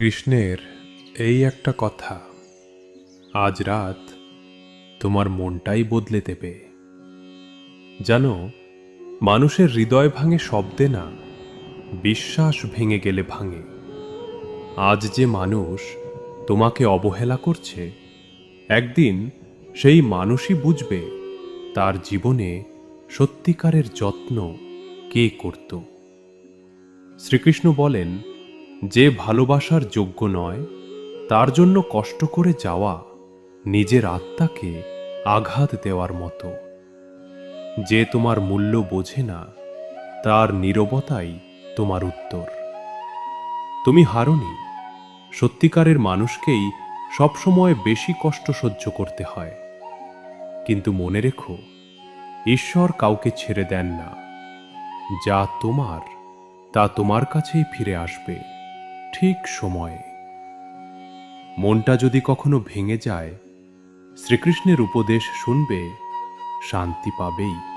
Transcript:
কৃষ্ণের এই একটা কথা, আজ রাত তোমার মনটাই বদলে দেবে। জানো, মানুষের হৃদয় ভাঙে শব্দে না, বিশ্বাস ভেঙে গেলে ভাঙে। আজ যে মানুষ তোমাকে অবহেলা করছে, একদিন সেই মানুষই বুঝবে তার জীবনে সত্যিকারের যত্ন কে করত। শ্রীকৃষ্ণ বলেন যে ভালোবাসার যোগ্য নয়, তার জন্য কষ্ট করে যাওয়া নিজের আত্মাকে আঘাত দেওয়ার মতো। যে তোমার মূল্য বোঝে না, তার নীরবতাই তোমার উত্তর। তুমি হারনি, সত্যিকারের মানুষকেই সবসময় বেশি কষ্ট সহ্য করতে হয়। কিন্তু মনে রেখো, ঈশ্বর কাউকে ছেড়ে দেন না। যা তোমার, তা তোমার কাছেই ফিরে আসবে। ঠিক সময়ে। মনটা যদি কখনো ভেঙে যায় শ্রীকৃষ্ণের উপদেশ শুনবে শান্তি পাবেই।